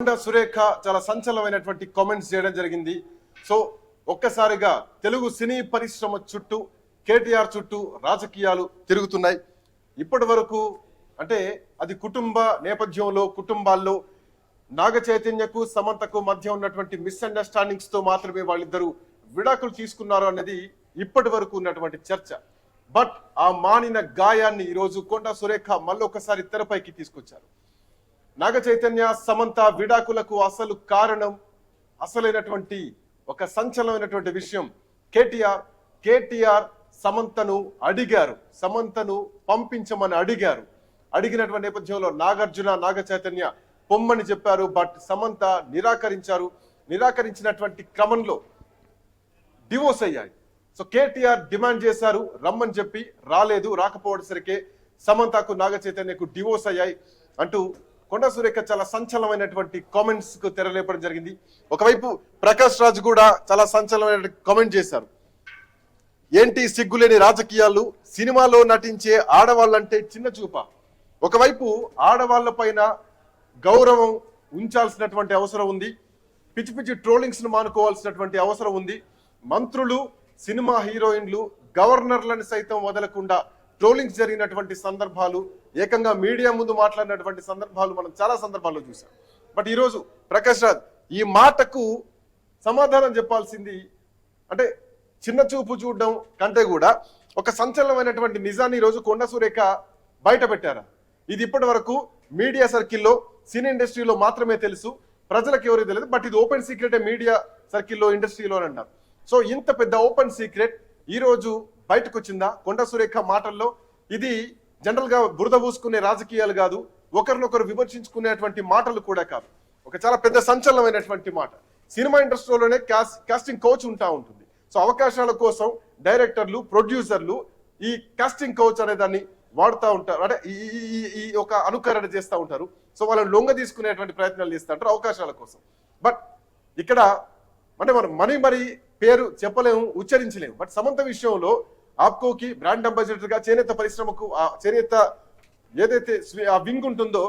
కొండ సురేఖ చాలా సంచలనమైనటువంటి కామెంట్స్ చేయడం జరిగింది. సో ఒక్కసారిగా తెలుగు సినీ పరిశ్రమ చుట్టూ కేటీఆర్ చుట్టూ రాజకీయాలు తిరుగుతున్నాయి. ఇప్పటి వరకు అంటే అది కుటుంబ నేపథ్యంలో కుటుంబాల్లో నాగ చైతన్యకు సమంతకు మధ్య ఉన్నటువంటి మిస్అండర్స్టాండింగ్స్తో మాత్రమే వాళ్ళిద్దరూ విడాకులు తీసుకున్నారు అనేది ఇప్పటి వరకు ఉన్నటువంటి చర్చ. బట్ ఆ మానిన గాయాన్ని ఈరోజు కొండ సురేఖ మళ్ళొకసారి తెరపైకి తీసుకొచ్చారు. నాగ చైతన్య సమంత విడాకులకు అసలు కారణం అసలైనటువంటి ఒక సంచలనమైనటువంటి విషయం కేటీఆర్. కేటీఆర్ సమంతను అడిగారు సమంతను పంపించమని అడిగారు. అడిగినటువంటి నేపథ్యంలో నాగార్జున నాగ చైతన్య పొమ్మని చెప్పారు బట్ సమంత నిరాకరించారు. నిరాకరించినటువంటి క్రమంలో డివోర్స్ అయ్యాయి. సో కేటీఆర్ డిమాండ్ చేశారు రమ్మని చెప్పి రాలేదు. రాకపోవడసరికే సమంతకు నాగ చైతన్యకు డివోర్స్ అయ్యాయి అంటూ కొండ సురేఖ చాలా సంచలనమైనటువంటి కామెంట్స్కు తెరలేపడం జరిగింది. ఒకవైపు ప్రకాష్ రాజ్ కూడా చాలా సంచలనమైన కామెంట్ చేశారు. ఏంటి సిగ్గులేని రాజకీయాలు? సినిమాలో నటించే ఆడవాళ్ళంటే చిన్న చూప. ఒకవైపు ఆడవాళ్ళ పైన గౌరవం ఉంచాల్సినటువంటి అవసరం ఉంది. పిచ్చి పిచ్చి ట్రోలింగ్స్ను మానుకోవాల్సినటువంటి అవసరం ఉంది. మంత్రులు సినిమా హీరోయిన్లు గవర్నర్లను సైతం వదలకుండా ట్రోలింగ్స్ జరిగినటువంటి సందర్భాలు ఏకంగా మీడియా ముందు మాట్లాడినటువంటి సందర్భాలు మనం చాలా సందర్భాల్లో చూసాం బట్ ఈరోజు ప్రకాష్ రాజ్ ఈ మాటకు సమాధానం చెప్పాల్సింది అంటే చిన్న చూపు చూడడం కంటే కూడా ఒక సంచలనమైనటువంటి నిజాన్ని ఈరోజు కొండ సురేఖ బయట పెట్టారా? ఇది ఇప్పటి వరకు మీడియా సర్కిల్లో సినీ ఇండస్ట్రీలో మాత్రమే తెలుసు. ప్రజలకు ఎవరికి తెలియదు బట్ ఇది ఓపెన్ సీక్రెట్ మీడియా సర్కిల్లో ఇండస్ట్రీలో అని అంటారు. సో ఇంత పెద్ద ఓపెన్ సీక్రెట్ ఈరోజు బయటకు వచ్చిందా కొండ సురేఖ మాటల్లో? ఇది జనరల్గా బురద పూసుకునే రాజకీయాలు కాదు ఒకరినొకరు విమర్శించుకునేటువంటి మాటలు కూడా కాదు. ఒక చాలా పెద్ద సంచలనమైనటువంటి మాట. సినిమా ఇండస్ట్రీలోనే కాస్టింగ్ కోచ్ ఉంటా ఉంటుంది. సో అవకాశాల కోసం డైరెక్టర్లు ప్రొడ్యూసర్లు ఈ కాస్టింగ్ కోచ్ అనే దాన్ని వాడుతూ ఉంటారు. అంటే ఈ ఈ- ఈ- ఈ ఒక అనుకరణ చేస్తూ ఉంటారు. సో వాళ్ళని లొంగ తీసుకునేటువంటి ప్రయత్నాలు చేస్తూ ఉంటారు అవకాశాల కోసం. బట్ ఇక్కడ అంటే మనం మనీ మరి పేరు చెప్పలేము ఉచ్చరించలేము. బట్ సమంత విషయంలో ఆప్కోకి బ్రాండ్ అంబాసిడర్గా చేనేత పరిశ్రమకు ఆ చేనేత ఏదైతే ఆ వింగ్ ఉంటుందో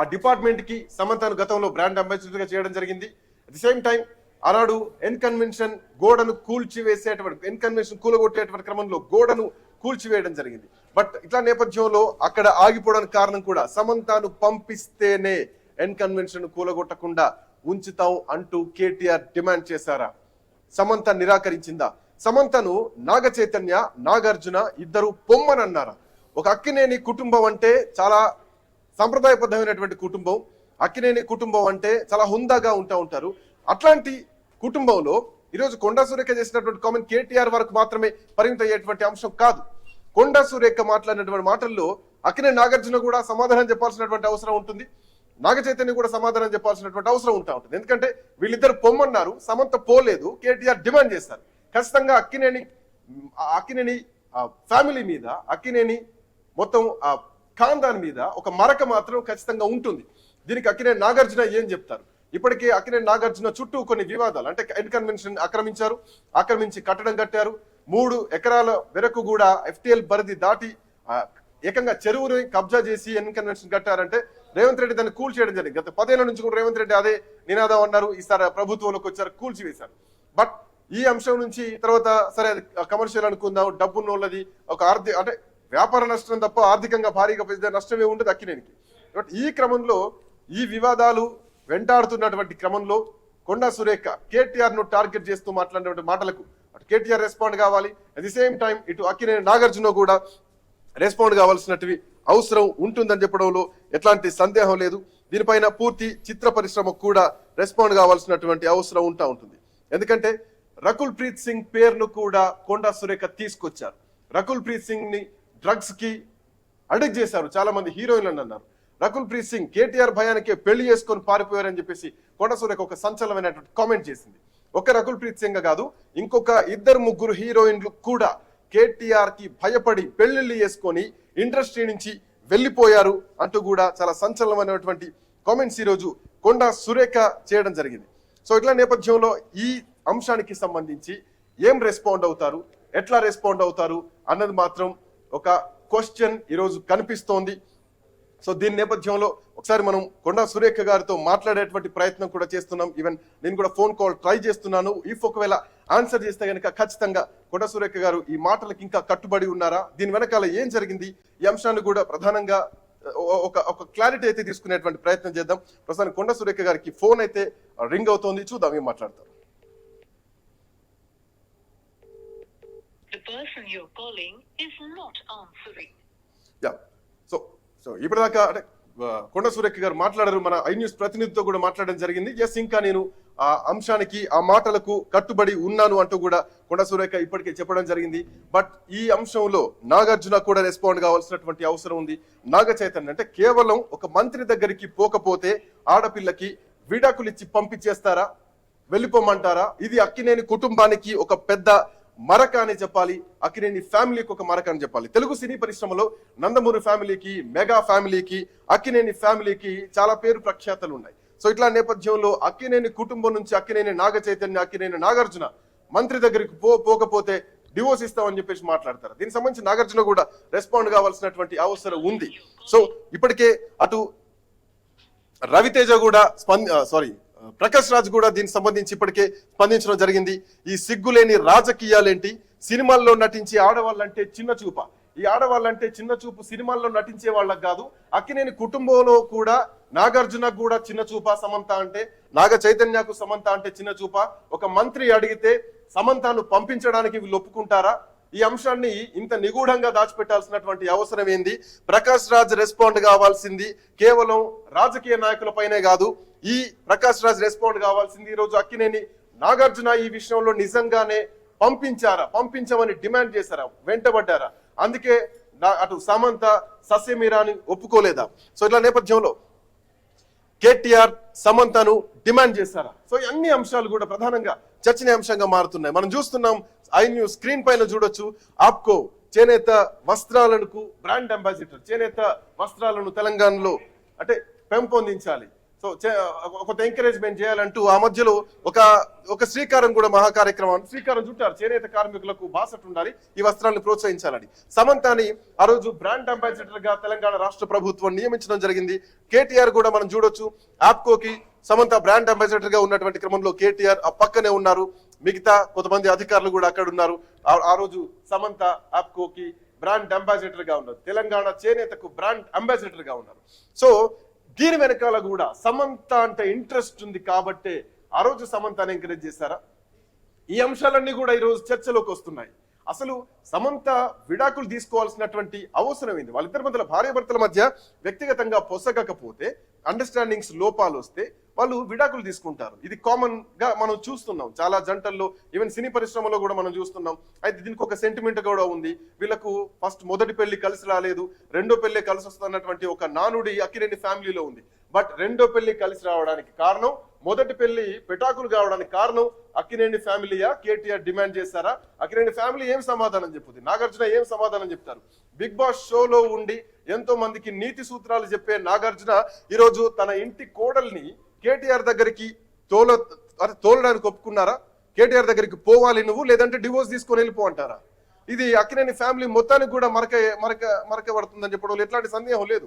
ఆ డిపార్ట్మెంట్కి సమంతను గతంలో బ్రాండ్ అంబాసిడర్గా చేయడం జరిగింది. అట్ ది సేమ్ టైం ఆనాడు ఎన్ కన్వెన్షన్ గోడను కూల్చివేసేటువంటి ఎన్ కన్వెన్షన్ కూలగొట్టేటువంటి క్రమంలో గోడను కూల్చివేయడం జరిగింది. బట్ ఇట్లా నేపథ్యంలో అక్కడ ఆగిపోవడానికి కారణం కూడా సమంతను పంపిస్తేనే ఎన్ కన్వెన్షన్ కూలగొట్టకుండా ఉంచుతాం అంటూ కేటీఆర్ డిమాండ్ చేశారా? సమంత నిరాకరించిందా? సమంతను నాగ చైతన్య నాగార్జున ఇద్దరు పొమ్మనన్నారా? ఒక అక్కినేని కుటుంబం అంటే చాలా సాంప్రదాయబద్ధమైనటువంటి కుటుంబం. అక్కినేని కుటుంబం అంటే చాలా హుందాగా ఉంటా ఉంటారు. అట్లాంటి కుటుంబంలో ఈరోజు కొండా సురేఖ చేసినటువంటి కామెంట్ కేటీఆర్ వరకు మాత్రమే పరిమితం అయ్యేటువంటి అంశం కాదు. కొండా సురేఖ మాట్లాడినటువంటి మాటల్లో అక్కినే నాగార్జున కూడా సమాధానం చెప్పాల్సినటువంటి అవసరం ఉంటుంది. నాగ చైతన్య కూడా సమాధానం చెప్పాల్సినటువంటి అవసరం ఉంటా ఉంటుంది. ఎందుకంటే వీళ్ళిద్దరు పొమ్మన్నారు సమంత పోలేదు కేటీఆర్ డిమాండ్ చేస్తారు ఖచ్చితంగా అక్కినేని అక్కినేని ఫ్యామిలీ మీద అక్కినేని మొత్తం ఖాన్దాన్ మీద ఒక మరక మాత్రం ఖచ్చితంగా ఉంటుంది. దీనికి అక్కినేని నాగార్జున ఏం చెప్తారు? ఇప్పటికే అక్కినేని నాగార్జున చుట్టూ కొన్ని వివాదాలు అంటే ఎన్ కన్వెన్షన్ ఆక్రమించారు ఆక్రమించి కట్టడం కట్టారు. మూడు ఎకరాల వరకు కూడా ఎఫ్టీఎల్ పరిధి దాటి ఏకంగా చెరువుని కబ్జా చేసి ఎన్ కన్వెన్షన్ కట్టారంటే రేవంత్ రెడ్డి దాన్ని కూల్ చేయడం జరిగింది. గత పదేళ్ళ నుంచి కూడా రేవంత్ రెడ్డి అదే నినాదం అన్నారు. ఈసారి ప్రభుత్వంలోకి వచ్చారు కూల్చివేశారు బట్ ఈ అంశం నుంచి తర్వాత సరే అది కమర్షియల్ అనుకుందాం డబ్బున్నోళ్ళది ఒక ఆర్థిక అంటే వ్యాపార నష్టం తప్ప ఆర్థికంగా భారీగా పెద్ద నష్టమే ఉండదు అక్కినేనికి. బట్ ఈ క్రమంలో ఈ వివాదాలు వెంటాడుతున్నటువంటి క్రమంలో కొండా సురేఖ కేటీఆర్ను టార్గెట్ చేస్తూ మాట్లాడినటువంటి మాటలకు అటు కేటీఆర్ రెస్పాండ్ కావాలి. అట్ ది సేమ్ టైం ఇటు అక్కినేని నాగార్జున కూడా రెస్పాండ్ కావాల్సినటివి అవసరం ఉంటుందని చెప్పడంలో ఎట్లాంటి సందేహం లేదు. దీనిపైన పూర్తి చిత్ర పరిశ్రమ కూడా రెస్పాండ్ కావాల్సినటువంటి అవసరం ఉంటా ఉంటుంది. ఎందుకంటే రకుల్ ప్రీత్ సింగ్ పేరును కూడా కొండా సురేఖ తీసుకొచ్చారు. రకుల్ ప్రీత్ సింగ్ని డ్రగ్స్కి అడిక్ట్ చేశారు. చాలా మంది హీరోయిన్లు అన్నారు. రకుల్ ప్రీత్ సింగ్ కేటీఆర్ భయానికే పెళ్ళి చేసుకొని పారిపోయారని చెప్పేసి కొండ సురేఖ ఒక సంచలనమైనటువంటి కామెంట్ చేసింది. ఒక రకుల్ ప్రీత్ సింగ్ కాదు ఇంకొక ఇద్దరు ముగ్గురు హీరోయిన్లు కూడా కేటీఆర్కి భయపడి పెళ్ళిళ్ళు చేసుకొని ఇండస్ట్రీ నుంచి వెళ్ళిపోయారు అంటూ కూడా చాలా సంచలనమైనటువంటి కామెంట్స్ ఈరోజు కొండ సురేఖ చేయడం జరిగింది. సో ఇట్లా నేపథ్యంలో ఈ అంశానికి సంబంధించి ఏం రెస్పాండ్ అవుతారు? ఎట్లా రెస్పాండ్ అవుతారు? అన్నది మాత్రం ఒక క్వశ్చన్ ఈరోజు కనిపిస్తోంది. సో దీని నేపథ్యంలో ఒకసారి మనం కొండా సురేఖ గారితో మాట్లాడేటువంటి ప్రయత్నం కూడా చేస్తున్నాం. ఈవెన్ నేను కూడా ఫోన్ కాల్ ట్రై చేస్తున్నాను. ఇఫ్ ఒకవేళ ఆన్సర్ చేస్తే కనుక ఖచ్చితంగా కొండా సురేఖ గారు ఈ మాటలకు ఇంకా కట్టుబడి ఉన్నారా? దీని వెనకాల ఏం జరిగింది? ఈ అంశాన్ని కూడా ప్రధానంగా ఒక ఒక క్లారిటీ అయితే తీసుకునేటువంటి ప్రయత్నం చేద్దాం. ప్రస్తుతానికి కొండ సురేఖ గారికి ఫోన్ అయితే రింగ్ అవుతోంది. చూద్దాం ఏం మాట్లాడతారు. The person you're calling is not answering. Yeah so so ఇప్పటిదాకా అంటే కొండ సురేఖ గారు మాట్లాడారు మన ఐ న్యూస్ ప్రతినిధితో కూడా మాట్లాడడం జరిగింది. ఎస్ ఇంకా నేను ఆ అంశానికి ఆ మాటలకు కట్టుబడి ఉన్నాను అంటూ కూడా కొండ సురేఖ ఇప్పటికే చెప్పడం జరిగింది. బట్ ఈ అంశంలో నాగార్జున కూడా రెస్పాండ్ కావాల్సినటువంటి అవసరం ఉంది. నాగ చైతన్య అంటే కేవలం ఒక మంత్రి దగ్గరికి పోకపోతే ఆడపిల్లకి విడాకులు ఇచ్చి పంపించేస్తారా? వెళ్ళిపోమంటారా? ఇది అక్కినేని కుటుంబానికి ఒక పెద్ద మరక అని చెప్పాలి అక్కినేని ఫ్యామిలీకి ఒక మరక అని చెప్పాలి. తెలుగు సినీ పరిశ్రమలో నందమూరి ఫ్యామిలీకి మెగా ఫ్యామిలీకి అక్కినేని ఫ్యామిలీకి చాలా పేరు ప్రఖ్యాతలు ఉన్నాయి. సో ఇట్లా నేపథ్యంలో అక్కినేని కుటుంబం నుంచి అక్కినేని నాగ చైతన్య అక్కినేని నాగార్జున మంత్రి దగ్గరికి పో పోకపోతే డివోర్స్ ఇస్తామని చెప్పేసి మాట్లాడతారు. దీనికి సంబంధించి నాగార్జున కూడా రెస్పాండ్ కావాల్సినటువంటి అవసరం ఉంది. సో ఇప్పటికే అటు రవితేజ కూడా స్పంద సారీ ప్రకాష్ రాజ్ కూడా దీనికి సంబంధించి ఇప్పటికే స్పందించడం జరిగింది. ఈ సిగ్గులేని రాజకీయాలేంటి? సినిమాల్లో నటించి ఆడవాళ్ళంటే చిన్న చూప. ఈ ఆడవాళ్ళంటే చిన్న చూపు సినిమాల్లో నటించే వాళ్ళకి కాదు అక్కినేని కుటుంబంలో కూడా నాగార్జున కూడా చిన్న చూప సమంత అంటే నాగ చైతన్యకు సమంత అంటే చిన్న చూప. ఒక మంత్రి అడిగితే సమంతను పంపించడానికి వీళ్ళు ఒప్పుకుంటారా? ఈ అంశాన్ని ఇంత నిగూఢంగా దాచిపెట్టాల్సినటువంటి అవసరం ఏంది? ప్రకాష్ రాజ్ రెస్పాండ్ కావాల్సింది కేవలం రాజకీయ నాయకులపైనే కాదు ఈ ప్రకాష్ రాజ్ రెస్పాండ్ కావాల్సింది ఈ రోజు అక్కినేని నాగార్జున ఈ విషయంలో నిజంగానే పంపించారా? పంపించమని డిమాండ్ చేశారా? వెంటబడ్డారా? అందుకే నా- అటు సమంత సస్యమీరాని ఒప్పుకోలేదా? సో ఇట్లా నేపథ్యంలో కేటీఆర్ సమంతను డిమాండ్ చేశారా? సో అన్ని అంశాలు కూడా ప్రధానంగా చర్చనీయాంశంగా మారుతున్నాయి. మనం చూస్తున్నాం ఐ న్యూస్ స్క్రీన్ పైన చూడొచ్చు ఆప్కో చేనేత వస్త్రాలకు బ్రాండ్ అంబాసిడర్ చేనేత వస్త్రాలను తెలంగాణలో అంటే పెంపొందించాలి. సో చే- ఒక- కొంత ఎంకరేజ్మెంట్ చేయాలంటూ ఆ మధ్యలో ఒక ఒక శ్రీకారం కూడా మహా కార్యక్రమం శ్రీకారం చుట్టారు. చేనేత కార్మికులకు బాసట ఉండాలి ఈ వస్త్రాలను ప్రోత్సహించాలని. సమంతాని ఆ రోజు బ్రాండ్ అంబాసిడర్గా తెలంగాణ రాష్ట్ర ప్రభుత్వం నియమించడం జరిగింది. కేటీఆర్ కూడా మనం చూడొచ్చు. ఆప్కోకి సమంత బ్రాండ్ అంబాసిడర్గా ఉన్నటువంటి క్రమంలో కేటీఆర్ ఆ పక్కనే ఉన్నారు. మిగతా కొంతమంది అధికారులు కూడా అక్కడ ఉన్నారు. ఆ- ఆ రోజు సమంత ఆప్కోకి బ్రాండ్ అంబాసిడర్గా ఉన్నారు. తెలంగాణ చేనేతకు బ్రాండ్ అంబాసిడర్గా ఉన్నారు. సో దీని వెనకాల కూడా సమంత అంటే ఇంట్రెస్ట్ ఉంది కాబట్టే ఆ రోజు సమంతని ఎంకరేజ్ చేశారా? ఈ అంశాలన్నీ కూడా ఈరోజు చర్చలోకి వస్తున్నాయి. అసలు సమంత విడాకులు తీసుకోవాల్సినటువంటి అవసరం ఏంది? వాళ్ళిద్దరి మధ్యలో భార్యాభర్తల మధ్య వ్యక్తిగతంగా పొసగకపోతే అండర్స్టాండింగ్స్ లోపాలు వస్తే వాళ్ళు విడాకులు తీసుకుంటారు. ఇది కామన్గా మనం చూస్తున్నాం. చాలా జంటల్లో ఈవెన్ సినీ పరిశ్రమలో కూడా మనం చూస్తున్నాం. అయితే దీనికి ఒక సెంటిమెంట్ కూడా ఉంది. వీళ్ళకు ఫస్ట్ మొదటి పెళ్ళి కలిసి రాలేదు రెండో పెళ్ళి కలిసి వస్తున్నటువంటి ఒక నానుడి అక్కిరెడ్డి ఫ్యామిలీలో ఉంది. బట్ రెండో పెళ్ళి కలిసి రావడానికి కారణం మొదటి పెళ్ళి పెటాకులు కావడానికి కారణం అక్కినేని ఫ్యామిలీయా? కేటీఆర్ డిమాండ్ చేశారా? అక్కినేని ఫ్యామిలీ ఏం సమాధానం చెప్పుద్ది? నాగార్జున ఏం సమాధానం చెప్తారు? బిగ్ బాస్ షోలో ఉండి ఎంతో మందికి నీతి సూత్రాలు చెప్పే నాగార్జున ఈరోజు తన ఇంటి కోడల్ని కేటీఆర్ దగ్గరికి తోల తోలడానికి ఒప్పుకున్నారా? కేటీఆర్ దగ్గరికి పోవాలి నువ్వు లేదంటే డివోర్స్ తీసుకొని వెళ్ళిపో అంటారా? ఇది అక్కినేని ఫ్యామిలీ మొత్తానికి కూడా మరక మరక మరక పడుతుందని చెప్పడం ఎట్లాంటి సందేహం లేదు.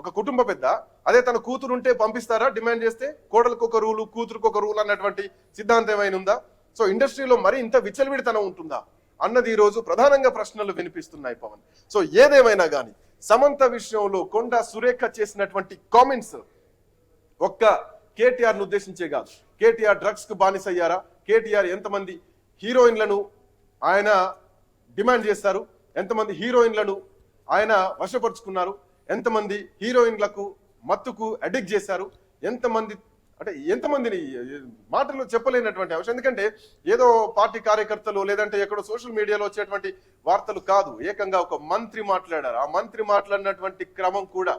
ఒక కుటుంబ పెద్ద అదే తన కూతురు ఉంటే పంపిస్తారా? డిమాండ్ చేస్తే కోడలకు ఒక రూలు కూతురుకు ఒక రూల్ అన్నటువంటి సిద్ధాంతం ఏమైనా ఉందా? సో ఇండస్ట్రీలో మరి ఇంత విచ్చలవిడితనం ఉంటుందా? అన్నది ఈ రోజు ప్రధానంగా ప్రశ్నలు వినిపిస్తున్నాయి పవన్. సో ఏదేమైనా కానీ సమంత విషయంలో కొండ సురేఖ చేసినటువంటి కామెంట్స్ ఒక్క కేటీఆర్ను ఉద్దేశించే కాదు. కేటీఆర్ డ్రగ్స్కు కేటీఆర్ ఎంతమంది హీరోయిన్లను ఆయన డిమాండ్ చేస్తారు? ఎంతమంది హీరోయిన్లను ఆయన వశపరుచుకున్నారు? ఎంతమంది హీరోయిన్లకు మత్తుకు అడిక్ట్ చేశారు? ఎంతమంది అంటే ఎంతమందిని మాటలు చెప్పలేనటువంటి అంశం. ఎందుకంటే ఏదో పార్టీ కార్యకర్తలు లేదంటే ఎక్కడో సోషల్ మీడియాలో వచ్చేటువంటి వార్తలు కాదు. ఏకంగా ఒక మంత్రి మాట్లాడారు. ఆ మంత్రి మాట్లాడినటువంటి క్రమం కూడా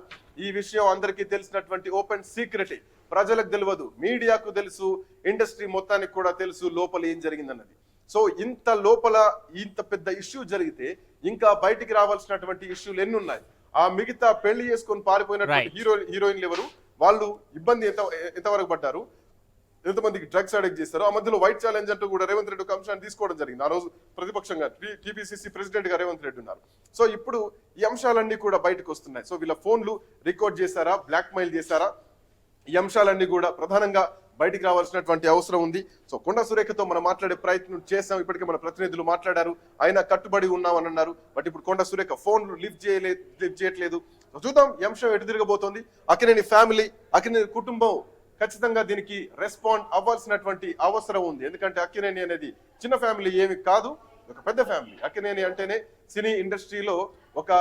ఈ విషయం అందరికీ తెలిసినటువంటి ఓపెన్ సీక్రెట్. ప్రజలకు తెలియదు మీడియాకు తెలుసు ఇండస్ట్రీ మొత్తానికి కూడా తెలుసు లోపల ఏం జరిగిందన్నది. సో ఇంత లోపల ఇంత పెద్ద ఇష్యూ జరిగితే ఇంకా బయటికి రావాల్సినటువంటి ఇష్యూలు ఎన్ని ఉన్నాయి ఆ మిగతా పెళ్ళి చేసుకొని పారిపోయినటువంటి Right. హీరో హీరోయిన్లు ఎవరు? వాళ్ళు ఇబ్బంది ఎంత ఎంతవరకు పడ్డారు? ఎంతమందికి డ్రగ్స్ అడిక్ట్ చేస్తారో ఆ మధ్యలో వైట్ ఛాలెంజ్ అంటూ కూడా రేవంత్ రెడ్డి ఒక అంశాన్ని తీసుకోవడం జరిగింది. ఆ రోజు ప్రతిపక్షంగా టీపీసీసీ ప్రెసిడెంట్గా రేవంత్ రెడ్డి ఉన్నారు. సో ఇప్పుడు ఈ అంశాలన్నీ కూడా బయటకు వస్తున్నాయి. సో వీళ్ళ ఫోన్లు రికార్డ్ చేశారా? బ్లాక్ మెయిల్ చేశారా? ఈ అంశాలన్నీ కూడా ప్రధానంగా బయటికి రావాల్సినటువంటి అవసరం ఉంది. సో కొండ సురేఖతో మనం మాట్లాడే ప్రయత్నం చేసాం ఇప్పటికే మన ప్రతినిధులు మాట్లాడారు. ఆయన కట్టుబడి ఉన్నామని అన్నారు. బట్ ఇప్పుడు కొండ సురేఖ ఫోన్లు లిఫ్ట్ చేయలేదు లిఫ్ట్ చేయట్లేదు. చూద్దాం ఈ అంశం ఎటు తిరగబోతోంది? అక్కినేని ఫ్యామిలీ అక్కినేని కుటుంబం ఖచ్చితంగా దీనికి రెస్పాండ్ అవ్వాల్సినటువంటి అవసరం ఉంది. ఎందుకంటే అక్కినేని అనేది చిన్న ఫ్యామిలీ ఏమి కాదు ఒక పెద్ద ఫ్యామిలీ. అక్కినేని అంటేనే సినీ ఇండస్ట్రీలో ఒక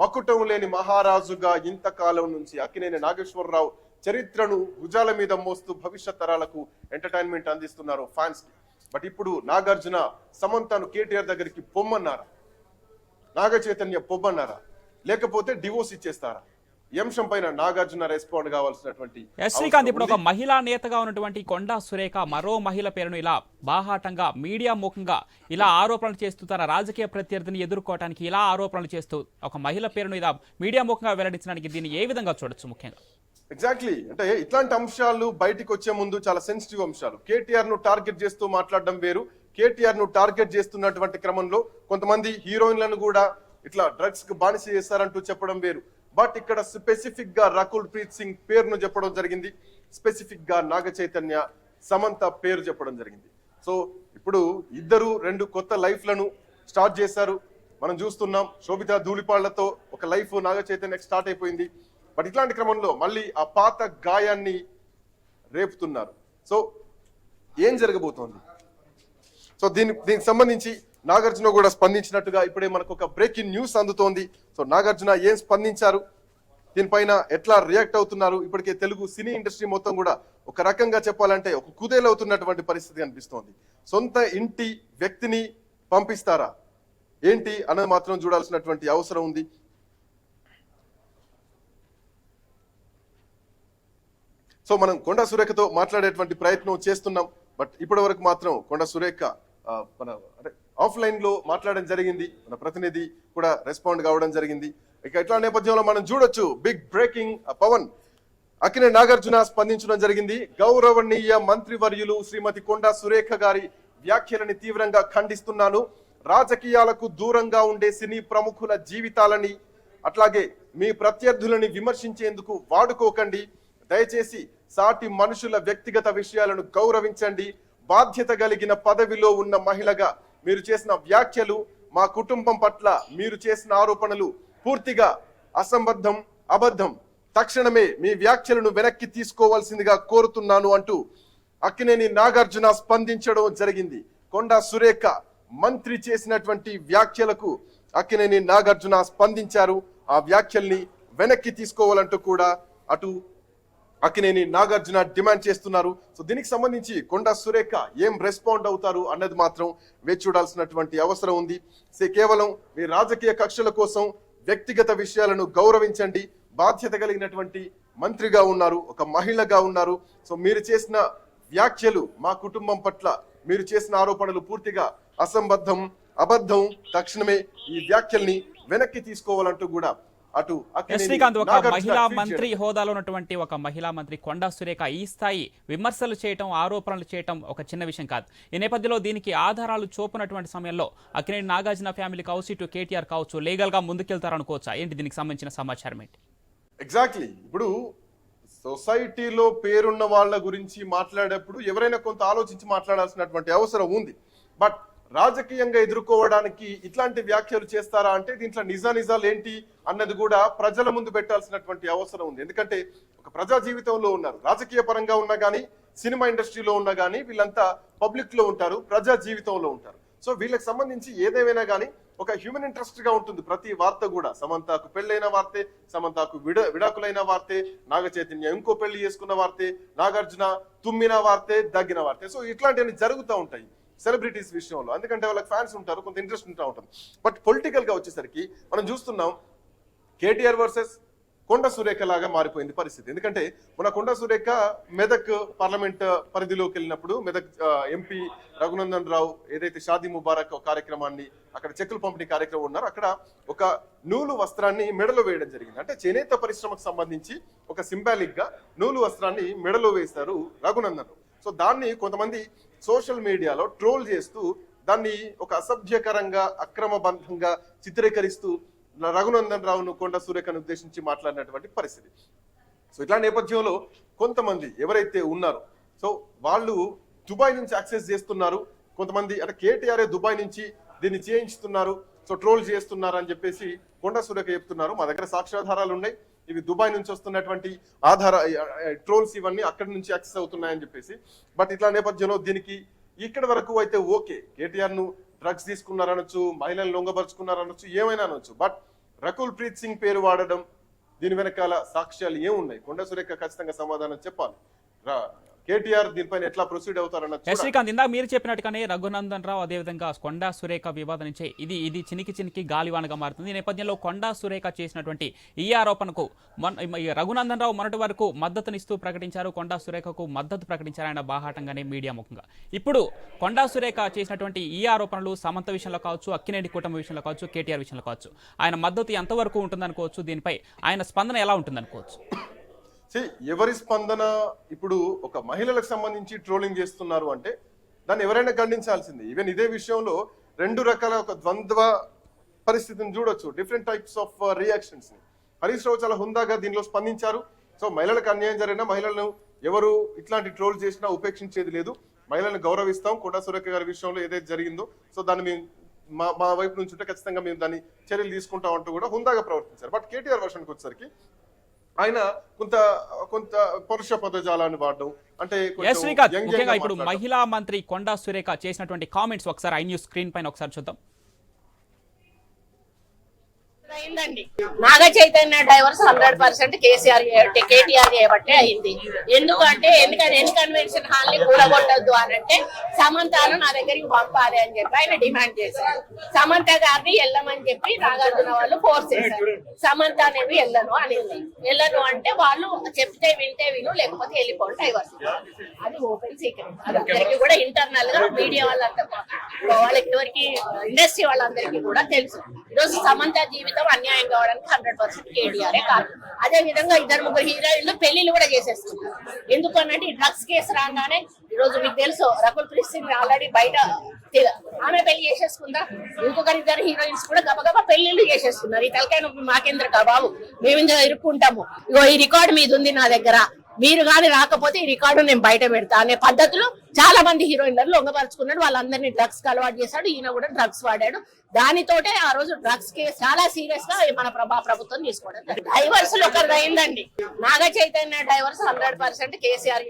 మకుటం లేని మహారాజుగా ఇంతకాలం నుంచి అక్కినేని నాగేశ్వరరావు చరిత్రను భుజాల మీద మోస్తూ భవిష్యత్ తరాలకు ఎంటర్టైన్మెంట్ అందిస్తున్నారు ఫ్యాన్స్. కి బట్ ఇప్పుడు నాగార్జున సమంతను కేటీఆర్ దగ్గరికి పొమ్మన్నారా? నాగ చైతన్య పొమ్మన్నారా? లేకపోతే డివోర్స్ ఇచ్చేస్తారా? ఈ అంశం పైన నాగార్జున రెస్పాండ్ కావాల్సినటువంటి శ్రీకాంత్ ఇప్పుడు ఒక. మహిళా నేతగా ఉన్నటువంటి కొండా సురేఖ మరో మహిళ పేరును ఇలా బాహాటంగా మీడియా ముఖంగా ఇలా ఆరోపణలు చేస్తూ తన రాజకీయ ప్రత్యర్థిని ఎదుర్కోవడానికి ఇలా ఆరోపణలు చేస్తూ ఒక మహిళ పేరును ఇలా మీడియా ముఖంగా వెల్లడించడానికి దీన్ని ఏ విధంగా చూడొచ్చు ముఖ్యంగా? ఎగ్జాక్ట్లీ అంటే ఇట్లాంటి అంశాలు బయటికి వచ్చే ముందు చాలా సెన్సిటివ్ అంశాలు. కేటీఆర్ను టార్గెట్ చేస్తూ మాట్లాడడం వేరు. కేటీఆర్ను టార్గెట్ చేస్తున్నటువంటి క్రమంలో కొంతమంది హీరోయిన్లను కూడా ఇట్లా డ్రగ్స్కు బానిస చేస్తారంటూ చెప్పడం వేరు. బట్ ఇక్కడ స్పెసిఫిక్గా రకుల్ ప్రీత్ సింగ్ పేరును చెప్పడం జరిగింది. స్పెసిఫిక్గా నాగ చైతన్య సమంత పేరు చెప్పడం జరిగింది. సో ఇప్పుడు ఇద్దరు రెండు కొత్త లైఫ్లను స్టార్ట్ చేశారు. మనం చూస్తున్నాం శోభిత ధూళిపాళ్ళతో ఒక లైఫ్ నాగ చైతన్యకి స్టార్ట్ అయిపోయింది. బట్ ఇట్లాంటి క్రమంలో మళ్ళీ ఆ పాత గాయాన్ని రేపుతున్నారు. సో ఏం జరగబోతోంది? సో దీని దీనికి సంబంధించి నాగార్జున కూడా స్పందించినట్టుగా ఇప్పుడే మనకు ఒక బ్రేకింగ్ న్యూస్ అందుతోంది. సో నాగార్జున ఏం స్పందించారు? దీనిపైన ఎట్లా రియాక్ట్ అవుతున్నారు? ఇప్పటికే తెలుగు సినీ ఇండస్ట్రీ మొత్తం కూడా ఒక రకంగా చెప్పాలంటే ఒక కుదేలవుతున్నటువంటి పరిస్థితి కనిపిస్తోంది. సొంత ఇంటి వ్యక్తిని పంపిస్తారా? ఏంటి? అన్నది మాత్రం చూడాల్సినటువంటి అవసరం ఉంది. సో మనం కొండ సురేఖతో మాట్లాడేటువంటి ప్రయత్నం చేస్తున్నాం. బట్ ఇప్పటి వరకు మాత్రం కొండ సురేఖ మన అంటే ఆఫ్లైన్లో మాట్లాడడం జరిగింది. మన ప్రతినిధి కూడా రెస్పాండ్ కావడం జరిగింది. ఇక ఇట్లా నేపథ్యంలో మనం చూడొచ్చు. బిగ్ బ్రేకింగ్ పవన్ అక్కినే నాగార్జున స్పందించడం జరిగింది. గౌరవనీయ మంత్రివర్యులు శ్రీమతి కొండ సురేఖ గారి వ్యాఖ్యలని తీవ్రంగా ఖండిస్తున్నాను. రాజకీయాలకు దూరంగా ఉండే సినీ ప్రముఖుల జీవితాలని అట్లాగే మీ ప్రత్యర్థులని విమర్శించేందుకు వాడుకోకండి. దయచేసి సాటి మనుషుల వ్యక్తిగత విషయాలను గౌరవించండి. బాధ్యత కలిగిన పదవిలో ఉన్న మహిళగా మీరు చేసిన వ్యాఖ్యలు మా కుటుంబం పట్ల మీరు చేసిన ఆరోపణలు పూర్తిగా అసంబద్ధం అబద్ధం. తక్షణమే మీ వ్యాఖ్యలను వెనక్కి తీసుకోవాల్సిందిగా కోరుతున్నాను అంటూ అక్కినేని నాగార్జున స్పందించడం జరిగింది. కొండా సురేఖ మంత్రి చేసినటువంటి వ్యాఖ్యలకు అక్కినేని నాగార్జున స్పందించారు. ఆ వ్యాఖ్యల్ని వెనక్కి తీసుకోవాలంటూ కూడా అటు అక్కినేని నాగార్జున డిమాండ్ చేస్తున్నారు. సో దీనికి సంబంధించి కొండ సురేఖ ఏం రెస్పాండ్ అవుతారు అన్నది మాత్రం వేచి చూడాల్సినటువంటి అవసరం ఉంది. సే కేవలం మీ రాజకీయ కక్షల కోసం వ్యక్తిగత విషయాలను గౌరవించండి. బాధ్యత కలిగినటువంటి మంత్రిగా ఉన్నారు ఒక మహిళగా ఉన్నారు. సో మీరు చేసిన వ్యాఖ్యలు మా కుటుంబం పట్ల మీరు చేసిన ఆరోపణలు పూర్తిగా అసంబద్ధం అబద్ధం. తక్షణమే ఈ వ్యాఖ్యల్ని వెనక్కి తీసుకోవాలంటూ కూడా అటు శ్రీకాంత్ ఒక మహిళా మంత్రి. హోదాలో ఉన్నటువంటి ఒక మహిళా మంత్రి కొండా సురేఖ ఈ స్థాయి విమర్శలు చేయటం ఆరోపణలు చేయటం ఒక చిన్న విషయం కాదు. ఈ నేపథ్యంలో దీనికి ఆధారాలు చూపినటువంటి సమయంలో అక్కినేని నాగార్జున ఫ్యామిలీ కావచ్చు ఇటు కేటీఆర్ కావచ్చు లీగల్గా ముందుకెళ్తారనుకోవచ్చా? ఏంటి దీనికి సంబంధించిన సమాచారం ఏంటి? ఎగ్జాక్ట్లీ ఇప్పుడు సొసైటీలో పేరున్న వాళ్ళ గురించి మాట్లాడేప్పుడు ఎవరైనా కొంత ఆలోచించి మాట్లాడాల్సినటువంటి అవసరం ఉంది. బట్ రాజకీయంగా ఎదుర్కోవడానికి ఇట్లాంటి వ్యాఖ్యలు చేస్తారా అంటే దీంట్లో నిజా నిజాలు ఏంటి అన్నది కూడా ప్రజల ముందు పెట్టాల్సినటువంటి అవసరం ఉంది. ఎందుకంటే ఒక ప్రజా జీవితంలో ఉన్నారు. రాజకీయ పరంగా ఉన్నా కానీ సినిమా ఇండస్ట్రీలో ఉన్నా కానీ వీళ్ళంతా పబ్లిక్లో ఉంటారు ప్రజా జీవితంలో ఉంటారు. సో వీళ్ళకి సంబంధించి ఏదేమైనా కానీ ఒక హ్యూమన్ ఇంట్రెస్ట్గా ఉంటుంది ప్రతి వార్త కూడా. సమంతకు పెళ్ళైన వార్తే సమంతకు విడ విడాకులైన వార్తే నాగ చైతన్య ఇంకో పెళ్ళి చేసుకున్న వార్తే నాగార్జున తుమ్మిన వార్తే దగ్గిన వార్తే. సో ఇట్లాంటివన్నీ జరుగుతూ ఉంటాయి. సెలబ్రిటీస్ విషయంలో. ఎందుకంటే వాళ్ళకి ఫ్యాన్స్ ఉంటారు కొంత ఇంట్రెస్ట్ ఉంటా ఉంటుంది. బట్ పొలిటికల్గా వచ్చేసరికి మనం చూస్తున్నాం కేటీఆర్ వర్సెస్ కొండ సురేఖ లాగా మారిపోయింది పరిస్థితి. ఎందుకంటే మన కొండ సురేఖ మెదక్ పార్లమెంట్ పరిధిలోకి వెళ్ళినప్పుడు మెదక్ ఎంపీ రఘునందన్ రావు ఏదైతే షాదీ ముబారక్ కార్యక్రమాన్ని అక్కడ చెక్కులు పంపిణీ కార్యక్రమం ఉన్నారో అక్కడ ఒక నూలు వస్త్రాన్ని మెడలో వేయడం జరిగింది. అంటే చేనేత పరిశ్రమకు సంబంధించి ఒక సింబాలిక్గా నూలు వస్త్రాన్ని మెడలో వేస్తారు రఘునందన్ రావు. సో దాన్ని కొంతమంది సోషల్ మీడియాలో ట్రోల్ చేస్తూ దాన్ని ఒక అసభ్యకరంగా అక్రమబంధంగా చిత్రీకరిస్తూ రఘునందన్ రావును కొండ సూర్యకను ఉద్దేశించి మాట్లాడినటువంటి పరిస్థితి. సో ఇట్లా నేపథ్యంలో కొంతమంది ఎవరైతే ఉన్నారో సో వాళ్ళు దుబాయ్ నుంచి యాక్సెస్ చేస్తున్నారు. కొంతమంది అంటే కేటీఆర్ఏ దుబాయ్ నుంచి దీన్ని చేయించుతున్నారు. సో ట్రోల్ చేస్తున్నారు అని చెప్పేసి కొండ సూర్యక చెప్తున్నారు. మా దగ్గర సాక్ష్యాధారాలు ఉన్నాయి. ఇవి దుబాయ్ నుంచి వస్తున్నటువంటి ఆధార ట్రోల్స్ ఇవన్నీ అక్కడి నుంచి యాక్సెస్ అవుతున్నాయని చెప్పేసి. బట్ ఇట్లా నేపథ్యంలో దీనికి ఇక్కడ వరకు అయితే ఓకే. కేటీఆర్ను డ్రగ్స్ తీసుకున్నారనొచ్చు మహిళలను లొంగపరుచుకున్నారనొచ్చు ఏమైనా అనొచ్చు. బట్ రకుల్ ప్రీత్ సింగ్ పేరు వాడడం దీని వెనకాల సాక్ష్యాలు ఏమున్నాయి? కొండ సురేఖ ఖచ్చితంగా సమాధానం చెప్పాలి. రా- కేటీఆర్ దీనిపైన ఎట్లా ప్రొసీడ్ అవుతారన్న శ్రీకాంత్ ఇందాక మీరు చెప్పినట్టుగానే రఘునందన్ రావు అదేవిధంగా కొండా సురేఖ వివాదం నుంచే ఇది ఇది చినికి చినికి గాలివానగా మారుతుంది. ఈ నేపథ్యంలో కొండా సురేఖ చేసినటువంటి ఈ ఆరోపణకు రఘునందన్ రావు మొన్నటి వరకు మద్దతునిస్తూ ప్రకటించారు. కొండా సురేఖకు మద్దతు ప్రకటించారు ఆయన బాహాటంగానే మీడియా ముఖంగా. ఇప్పుడు కొండా సురేఖ చేసినటువంటి ఈ ఆరోపణలు సమంత విషయంలో కావచ్చు అక్కినేని కుటుంబ విషయంలో కావచ్చు కేటీఆర్ విషయంలో కావచ్చు. ఆయన మద్దతు ఎంతవరకు ఉంటుందనుకోవచ్చు? దీనిపై ఆయన స్పందన ఎలా ఉంటుందనుకోవచ్చు? See, ఎవరి స్పందన? ఇప్పుడు ఒక మహిళలకు సంబంధించి ట్రోలింగ్ చేస్తున్నారు అంటే దాన్ని ఎవరైనా ఖండించాల్సింది. ఈవెన్ ఇదే విషయంలో రెండు రకాల ఒక ద్వంద్వ పరిస్థితిని చూడొచ్చు. డిఫరెంట్ టైప్స్ ఆఫ్ రియాక్షన్స్ని. హరీష్ రావు చాలా హుందాగా దీనిలో స్పందించారు. సో మహిళలకు అన్యాయం జరిగినా మహిళలను ఎవరు ఇట్లాంటి ట్రోల్ చేసినా ఉపేక్షించేది లేదు. మహిళలను గౌరవిస్తాం. కొండా సురేఖ గారి విషయంలో ఏదైతే జరిగిందో సో దాన్ని మేము మా మా వైపు నుంచి ఉంటే ఖచ్చితంగా మేము దాన్ని చర్యలు తీసుకుంటాం అంటూ కూడా హుందాగా ప్రవర్తించారు. బట్ కేటీఆర్ వర్షన్కి వచ్చేసరికి ఆయన కొంత కొంత పరుష పదజాలాన్ని వాడడం అంటే శ్రీకాంత్ ముఖ్యంగా ఇప్పుడు. మహిళా మంత్రి కొండా సురేఖ చేసినటువంటి కామెంట్స్ ఒకసారి ఐ న్యూస్ స్క్రీన్ పైన ఒకసారి చూద్దాం అయిందండి. Naga Chaitanya divorce hundred percent KCR KTR చేయబట్టే అయింది. ఎందుకంటే ఎందుకంటే ఎన్ కన్వెన్షన్ హాల్ని కూడగొట్టద్దు అని అంటే సమంతను నా దగ్గరికి పంపాలి అని చెప్పి ఆయన డిమాండ్ చేశారు. సమంత గారిని వెళ్ళమని చెప్పి నాగార్జున వాళ్ళు ఫోర్స్ చేశారు. సమంత అనేవి వెళ్ళను అనింది. వెళ్ళను అంటే వాళ్ళు చెప్తే వింటే విను లేకపోతే వెళ్ళిపోండి డైవర్స్ అది ఓపెన్ సీక్రెట్ అది అందరికీ కూడా ఇంటర్నల్గా మీడియా వాళ్ళంతా వాళ్ళకి ఎవరికి ఇండస్ట్రీ వాళ్ళందరికీ కూడా తెలుసు. ఈరోజు సమంత జీవితం అన్యాయం కావడానికి హండ్రెడ్ పర్సెంట్ కేటీఆర్ కాదు అదే విధంగా ఇద్దరు ముగ్గురు హీరోయిన్లు పెళ్ళిళ్ళు కూడా చేసేస్తున్నారు. ఎందుకనంటే ఈ డ్రగ్స్ కేసు రాగానే ఈ రోజు మీకు తెలుసు రకుల్ ప్రీత్ సింగ్ ఆల్రెడీ బయట ఆమె పెళ్ళి చేసేసుకుందా? ఇంకొకరి ఇద్దరు హీరోయిన్స్ కూడా గబగబా పెళ్ళిళ్ళు చేసేస్తున్నారు ఈ తలకాయ మాకేంద్ర మాకెందుకు బాబు? మేము ఇరుక్కుంటాము. ఇగో ఈ రికార్డు మీద ఉంది నా దగ్గర. మీరు కానీ రాకపోతే ఈ రికార్డు నేను బయట పెడతా అనే పద్ధతిలో చాలా మంది హీరోయిన్లను లొంగపరుచుకున్నాడు. వాళ్ళందరినీ డ్రగ్స్కి అలవాటు చేశాడు. ఈయన కూడా డ్రగ్స్ వాడాడు. దానితోటే ఆ రోజు డ్రగ్స్ కేసు చాలా సీరియస్గా మన ప్రభా ప్రభుత్వం తీసుకోవడం డైవర్స్ ఒకరిది అయిందండి. Naga Chaitanya divorce hundred percent KCR